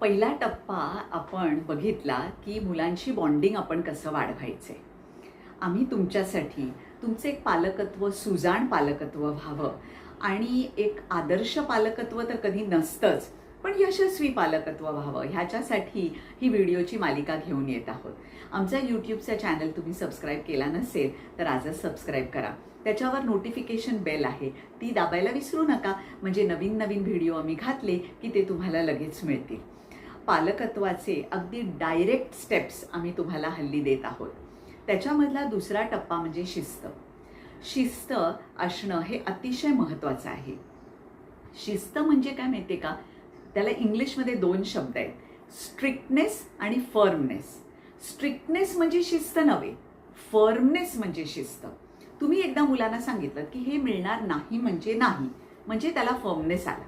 पहिला टप्पा आपण बघितला की मुलांची बॉन्डिंग आपण कसं वाढवायचे. आम्ही तुमच्यासाठी तुमचं एक पालकत्व सुजाण पालकत्व व्हावं. आणि एक आदर्श पालकत्व तर कधी नसतंच पण यशस्वी पालकत्व व्हावं. ह्याच्यासाठी ही व्हिडिओची मालिका घेऊन येत आहोत. आमचा यूट्यूबचा चॅनल तुम्ही सबस्क्राईब केला नसेल तर आजच सबस्क्राईब करा. त्याच्यावर नोटिफिकेशन बेल आहे. ती दाबायला विसरू नका. म्हणजे नवीन नवीन व्हिडिओ आम्ही घातले की ते तुम्हाला लगेच मिळतील. पालकत्वाचे अगदी डायरेक्ट स्टेप्स आम्ही तुम्हाला हल्ली देत आहोत. त्याच्यामधला दुसरा टप्पा म्हणजे शिस्त. शिस्त असणं हे अतिशय महत्त्वाचं आहे. शिस्त म्हणजे काय माहिती का? त्याला इंग्लिशमध्ये दोन शब्द आहेत. स्ट्रिक्टनेस आणि फर्मनेस. स्ट्रिक्टनेस म्हणजे शिस्त नव्हे फर्मनेस म्हणजे शिस्त. तुम्ही एकदा मुलांना सांगितलं की हे मिळणार नाही म्हणजे नाही म्हणजे त्याला फर्मनेस आला.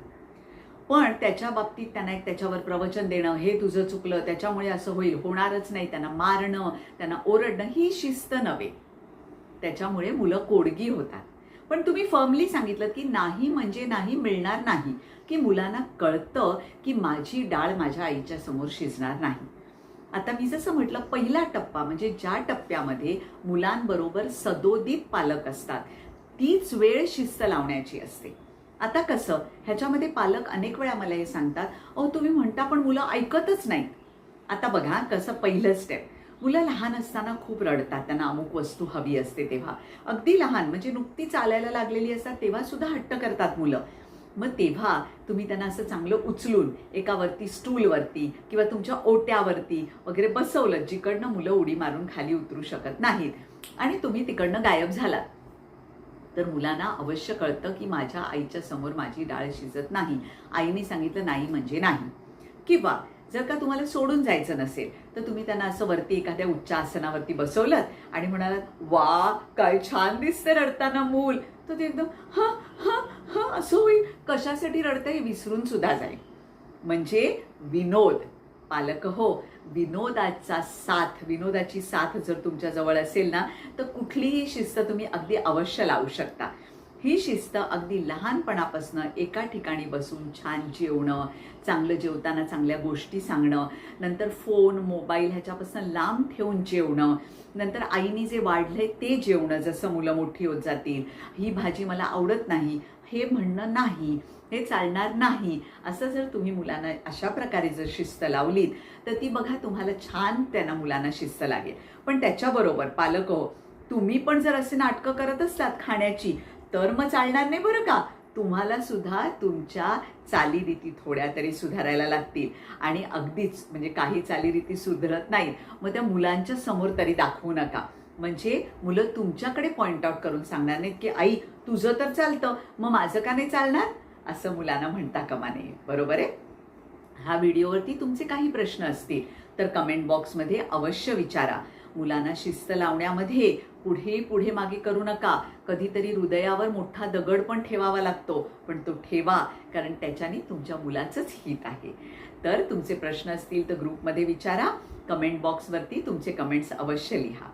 पण त्याच्या बाबतीत त्यांना एक त्याच्यावर प्रवचन देणं हे तुझं चुकलं त्याच्यामुळे असं होईल होणारच नाही त्यांना मारणं त्यांना ओरडणं ही शिस्त नव्हे. त्याच्यामुळे मुलं कोडगी होतात. पण तुम्ही फर्मली सांगितलं की नाही म्हणजे नाही मिळणार नाही की मुलांना कळतं की माझी डाळ माझ्या आईच्या समोर शिजणार नाही. आता मी जसं म्हटलं पहिला टप्पा म्हणजे ज्या टप्प्यामध्ये मुलांबरोबर सदोदित पालक असतात तीच वेळ शिस्त लावण्याची असते. आता कसं? ह्याच्यामध्ये पालक अनेक वेळा मला हे सांगतात अहो तुम्ही म्हणता पण मुलं ऐकतच नाहीत. आता बघा कसं पहिलं स्टेप मुलं लहान असताना खूप रडतात त्यांना अमुक वस्तू हवी असते तेव्हा. अगदी लहान म्हणजे नुकती चालायला लागलेली असतात तेव्हा सुद्धा हट्ट करतात मुलं. मग तेव्हा तुम्ही त्यांना असं चांगलं उचलून एकावरती स्टूलवरती किंवा तुमच्या ओट्यावरती वगैरे बसवलं जिकडनं मुलं उडी मारून खाली उतरू शकत नाहीत. आणि तुम्ही तिकडनं गायब झालात. तर मुलांना अवश्य कळतं की माझ्या आईच्या समोर माझी डाळ शिजत नाही. आईने सांगितलं नाही म्हणजे नाही. किंवा जर का तुम्हाला सोडून जायचं नसेल तर तुम्ही त्यांना असं वरती एखाद्या उच्च आसनावरती बसवलं आणि म्हणालात वा काय छान दिसतं रडताना मूल. तर ते एकदम हा हा हा असं होईल? कशासाठी रडतं हे विसरून सुद्धा जाईल. म्हणजे विनोद. पालक हो. विनोदाचा साथ विनोदाची साथ जर तुमच्या जवळ असेल ना तर कुठलीही शिस्त तुम्ही अगदी अवश्य लावू शकता. ही शिस्त अगदी लहानपणापासून एका ठिकाणी बसून छान जेवणं चांगलं जेवताना चांगल्या गोष्टी सांगणं नंतर फोन मोबाईल ह्याच्यापासून लांब ठेवून जेवणं नंतर आईने जे वाढलंय ते जेवणं जसं मुलं मोठी होत जातील ही भाजी मला आवडत नाही हे म्हणणं नाही हे चालणार नाही असं जर तुम्ही मुलांना अशा प्रकारे जर शिस्त लावलीत तर ती बघा तुम्हाला छान त्यांना मुलांना शिस्त लागेल. पण त्याच्याबरोबर पालक हो तुम्ही पण जर असे नाटकं करत असतात खाण्याची तर मग चालणार नाही बरं का? तुम्हाला सुद्धा तुमच्या चालीरीती थोड्या तरी सुधारायला लागतील. आणि अगदीच म्हणजे काही चालीरीती सुधरत नाहीत. मग त्या मुलांच्या समोर तरी दाखवू नका. म्हणजे मुलं तुमच्याकडे पॉईंट आउट करून सांगणार नाहीत की आई तुझं तर चालतं. मग माझं का नाही चालणार? असं मुलांना म्हणता कामा नये. बरोबर आहे? हा व्हिडिओवरती तुमचे काही प्रश्न असतील तर कमेंट बॉक्समध्ये अवश्य विचारा. मुलांना शिस्त लावण्यामध्ये पुढे पुढे मागे करू नका. कधीतरी हृदयावर मोठा दगड पण ठेवावा लागतो. पण तो ठेवा कारण त्याच्याने तुमच्या मुलाचंच हित आहे. तर तुमचे प्रश्न असतील तर ग्रुपमध्ये विचारा. कमेंट बॉक्सवरती तुमचे कमेंट्स अवश्य लिहा.